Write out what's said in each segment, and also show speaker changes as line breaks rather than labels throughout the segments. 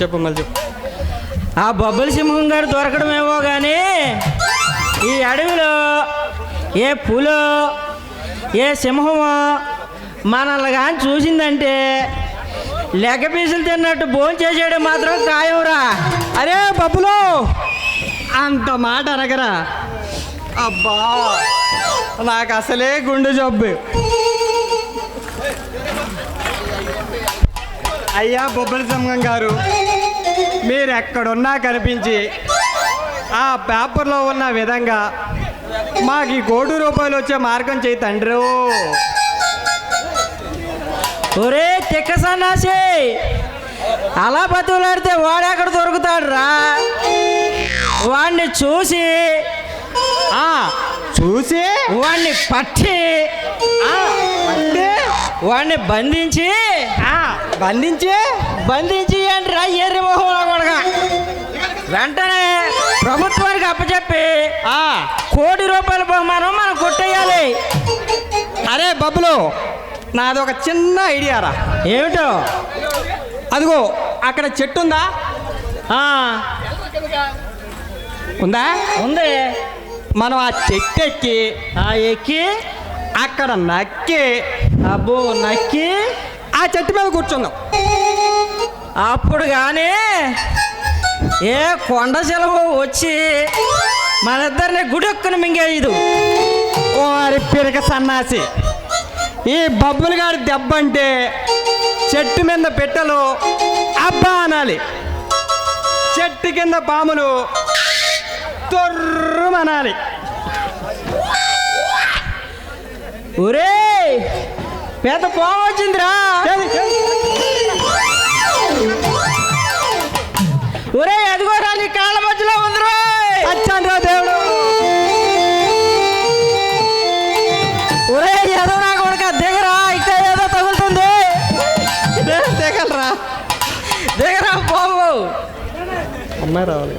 చెప్పు మళ్ళీ చెప్పు.
ఆ బొబ్బుల సింహం గారు దొరకడమేమో కానీ ఈ అడవిలో ఏ పులో ఏ సింహమో మనల్ని కానీ చూసిందంటే లెక్క పీసులు తిన్నట్టు భోజనం మాత్రం ఖాయంరా.
అరే బబ్బులు! అంత మాట అనగరా అబ్బా! నాకు అసలే గుండె జబ్బు. అయ్యా బొబ్బల సింహం గారు. మీరు ఎక్కడున్నా కనిపించి ఆ పేపర్లో ఉన్న విధంగా మాకు ఈ కోటి రూపాయలు వచ్చే మార్గం చేయి తండ్రి.
ఒరే తిక్క సన్నాసి అలా బతుకులాడితే వాడెక్కడ దొరుకుతాడు రా? వాడిని చూసి
చూసి?
వాడిని పట్టి
అంటే
వాడిని బంధించి
బంధించి
బంధించి అంటే రా ఎర్రి మొహంలో కొడగా వెంటనే ప్రభుత్వానికి అప్పచెప్పి
ఆ,
కోటి రూపాయల బహుమానం మనం కొట్టేయాలి.
అరే బబ్బులు నాది ఒక చిన్న ఐడియా రా.
ఏమిటో?
అదిగో అక్కడ చెట్టు ఉందా? ఉందా?
ఉంది.
మనం ఆ చెట్టు ఎక్కి
ఆ ఎక్కి
అక్కడ నక్కి
అబ్బో నక్కి
ఆ చెట్టు మీద కూర్చుందాం.
అప్పుడు కానీ ఏ కొండ సెలవు వచ్చి మన ఇద్దరిని గుడెక్కుని మింగేయదు.
ఓరి పిరక సన్నాసి ఈ బబ్బులు గారి దెబ్బ అంటే చెట్టు మీద పెట్టెలు అబ్బా అనాలి. చెట్టు కింద పాములు తొర్రుమనాలి.
ఒరే పెద్ద పాము వచ్చిందిరా. ఒరే అదిగోరా నీ కాళ్ళ మధ్యలో ఉందిరా.
దేవుడు.
ఒరే ఏదో నా కొడుక దిగరా ఇంకా ఏదో తగులుతుంది.
తెగలరా
దిగరా బాబు
అమ్మాయి రావాలి.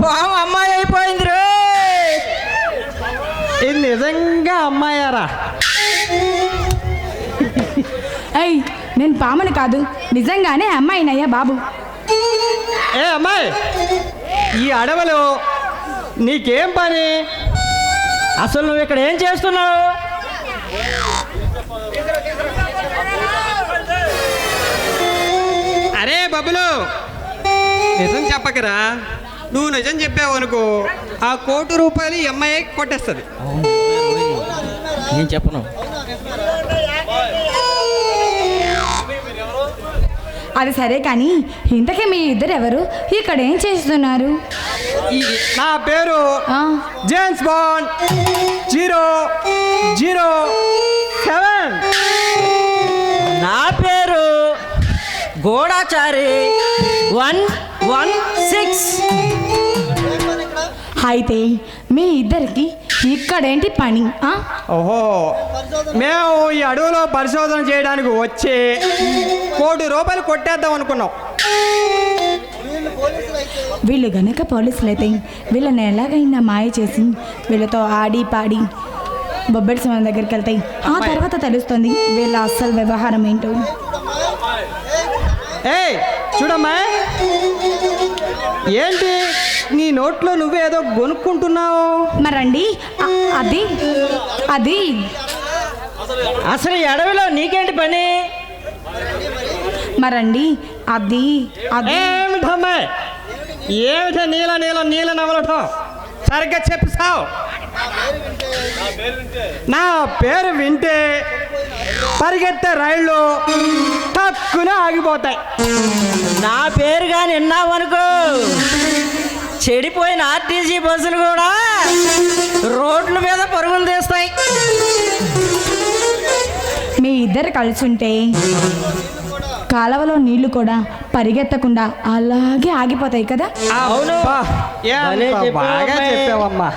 పాము అమ్మాయి అయిపోయింది రే.
ఇది నిజంగా అమ్మాయారా?
ఏయ్ నేను పాముని కాదు. నిజంగానే అమ్మాయినయ్యా బాబు.
ఏ అమ్మాయి ఈ అడవిలో నీకేం పని?
అసలు నువ్వు ఇక్కడ ఏం చేస్తున్నావు?
అరే బబ్బులు నిజం చెప్పకరా? నువ్వు నిజం చెప్పావు అనుకో ఆ కోటి రూపాయలు అమ్మాయి కొట్టేస్తుంది.
నేను చెప్పను.
అది సరే కానీ ఇంతకీ మీ ఇద్దరు ఎవరు? ఇక్కడ ఏం చేస్తున్నారు?
నా పేరు
ఆ,
James Bond zero zero seven
నా పేరు గూఢాచారి. వన్ వన్ సిక్స్
అయితే మీ ఇద్దరికి ఇక్కడేంటి పని?
ఓహో మేము ఈ అడవిలో పరిశోధన చేయడానికి వచ్చి కోటి రూపాయలు కొట్టేద్దాం అనుకున్నాం.
వీళ్ళు గనక పోలీసులు అయితే వీళ్ళని ఎలాగైనా మాయ చేసి వీళ్ళతో ఆడి పాడి బొబ్బడి సింహం దగ్గరికి వెళ్తాయి ఆ తర్వాత తెలుస్తుంది వీళ్ళ అస్సలు వ్యవహారం ఏంటో.
ఏయ్ చూడమ్మా. ఏంటి? నీ నోట్లో నువ్వేదో కొనుక్కుంటున్నావు
మరండి. అది అది.
అసలు అడవిలో నీకేంటి పని?
మరండి అది అది.
ఏమిటమ్మా ఏమిట నీల నీల నీల నవలటం సరిగ్గా చెప్పు సావు. నా పేరు వింటే పరిగెత్తే రైళ్ళు తక్కువ ఆగిపోతాయి.
నా పేరు కానీ విన్నావనుకో. చెడిపోయిన ఆర్టీసీ బస్సులు కూడా రోడ్ల మీద పరుగులు తీస్తాయి.
మీ ఇద్దరు కలిసి ఉంటే కాలవలో నీళ్ళు కూడా పరిగెత్తకుండా అలాగే ఆగిపోతాయి కదా?
అవును.
బాగా. చెప్పావమ్మా.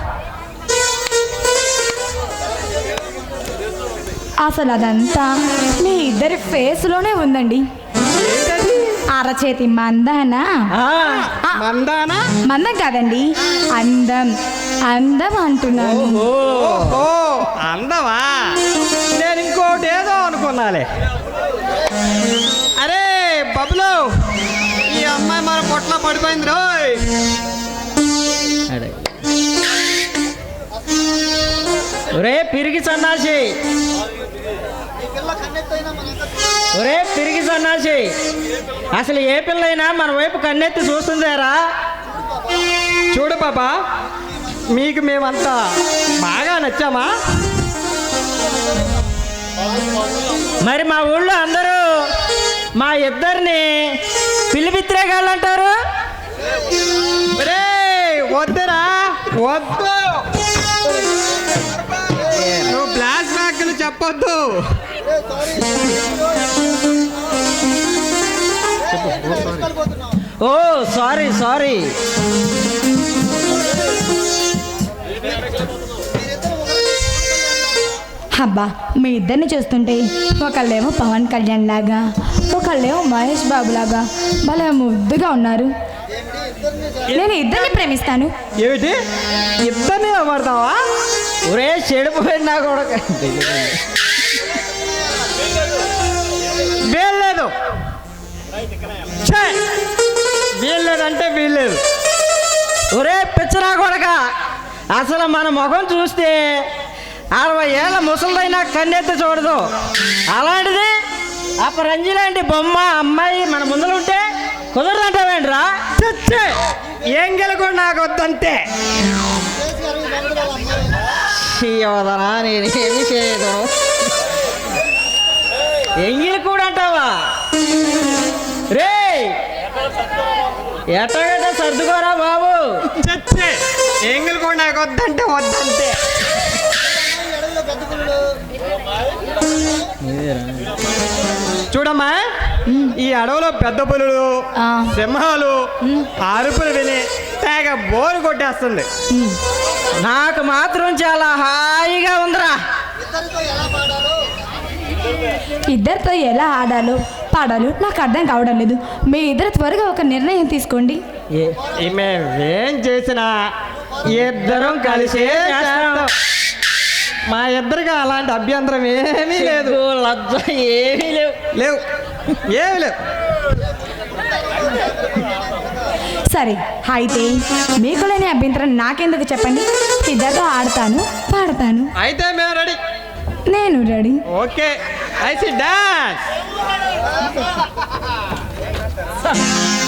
అసలు అదంతా మీ ఇద్దరి ఫేస్లోనే ఉందండి. అరచేతి మందానా?
ఆ,
మందానా?
మందం కాదండి. అందం. అందం అంటున్నాను.
ఓహో. అందవా నేను ఇంకోటి ఏదో అనుకున్నాలే. అరే బబులు ఈ అమ్మాయి మన పొట్ల పడిపోయింది రోయ్.
ఒరే పిరిగి సన్నాసి. ఒరే పిరిగి సన్నాసి. అసలు ఏ పిల్లైనా మన వైపు కన్నెత్తి చూస్తుందేరా?
చూడు బాబా మీకు మేమంతా బాగా నచ్చామా?
మరి మా ఊళ్ళో అందరూ మా ఇద్దరిని పిలిపిత్రేగాళ్ళు అంటారు
రే వద్దురా. వద్దు. నువ్వు బ్లాక్ బ్యాక్లు చెప్పొద్దు.
Oh sorry sorry.
అబ్బా మీ ఇద్దరిని చూస్తుంటే ఒకళ్ళేమో పవన్ కళ్యాణ్ లాగా ఒకళ్ళేమో మహేష్ బాబు లాగా భలే ముద్దుగా ఉన్నారు. నేను ఇద్దరిని ప్రేమిస్తాను.
ఏమిటి? ఇద్దరిని పడతావా
ఒరే చెడిపోయినా కూడా
వీల్లేదు.
ఒరే పిచ్చరా కొడక అసలు మన ముఖం చూస్తే అరవై ఏళ్ళ ముసలిదైనా కన్నెత్తి చూడదు. అలాంటిది ఆ పరంజి లాంటి బొమ్మ అమ్మాయి మన ముందర ఉంటే కుదరదంటావేంట్రా?
చచ్చే! ఏం గెలుకు నాకు వద్దంతే.
యోదనా నేను ఏమి చేయదు ఎంగిలి కూడా అంటావా ఎట్టగట్ట సర్దుకోరా బాబు?
చచ్చే. ఏం గెలుకు నాకు వద్దంటే వద్దంతే. చూడమ్మా ఈ అడవిలో పెద్ద పులులు
ఆ.
సింహాలు అరుపులు విని తెగ బోరు కొట్టేస్తుంది.
నాకు మాత్రం చాలా హాయిగా ఉందిరా.
ఇద్దరితో ఎలా ఆడాలో? పాడాలో నాకు అర్థం కావడం లేదు. మీ ఇద్దరు త్వరగా ఒక నిర్ణయం తీసుకోండి.
ఏ
చేసినా ఇద్దరం కలిసే చేస్తాం. మా ఇద్దరికి అలాంటి అభ్యంతరం ఏమీ లేదు.
లజ్జ ఏమీ లేవు.
లేవు. ఏమి లేవు.
సరే అయితే మీకు లేని అభ్యంతరం నాకెందుకు చెప్పండి? ఇద్దరితో ఆడతాను పాడతాను.
అయితే మేము రెడీ.
నేను ready.
Okay. I see dance. Ha ha ha!